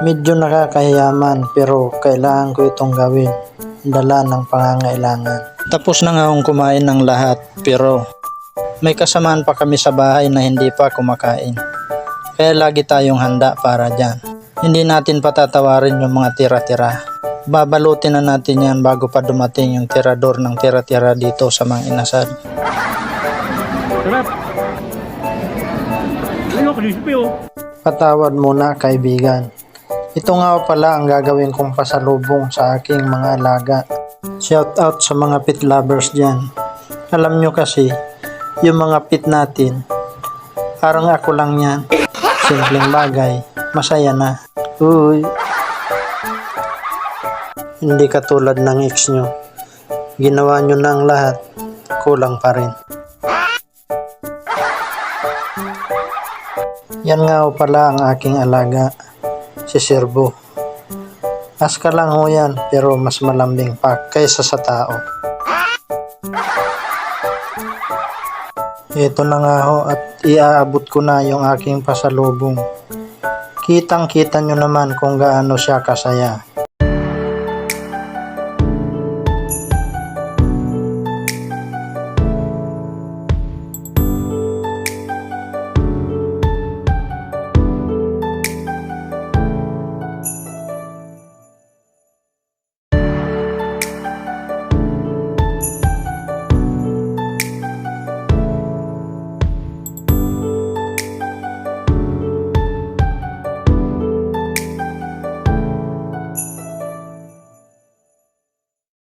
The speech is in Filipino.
Medyo nakakahiyaman pero kailangan ko itong gawin. Dala ng pangangailangan. Tapos na nga akong kumain ng lahat pero may kasamaan pa kami sa bahay na hindi pa kumakain. Kaya lagi tayong handa para dyan. Hindi natin patatawarin yung mga tira-tira. Babalutin na natin yan bago pa dumating yung tirador ng tira-tira dito sa mga inasal. Sarap. Oh. Patawad muna kaibigan. Ito nga pala ang gagawin kong pasalubong sa aking mga alaga. Shout out sa mga pet lovers dyan. Alam nyo kasi, yung mga pet natin, parang ako lang yan. Simpleng bagay, masaya na. Uy. Hindi katulad ng ex nyo. Ginawa nyo na ang lahat, kulang pa rin. Yan nga pala ang aking alaga, si Servo. Aska lang ho yan, pero mas malambing pa kaysa sa tao. Ito na nga ho at iaabot ko na yung aking pasalubong. Kitang kita nyo naman kung gaano siya kasaya.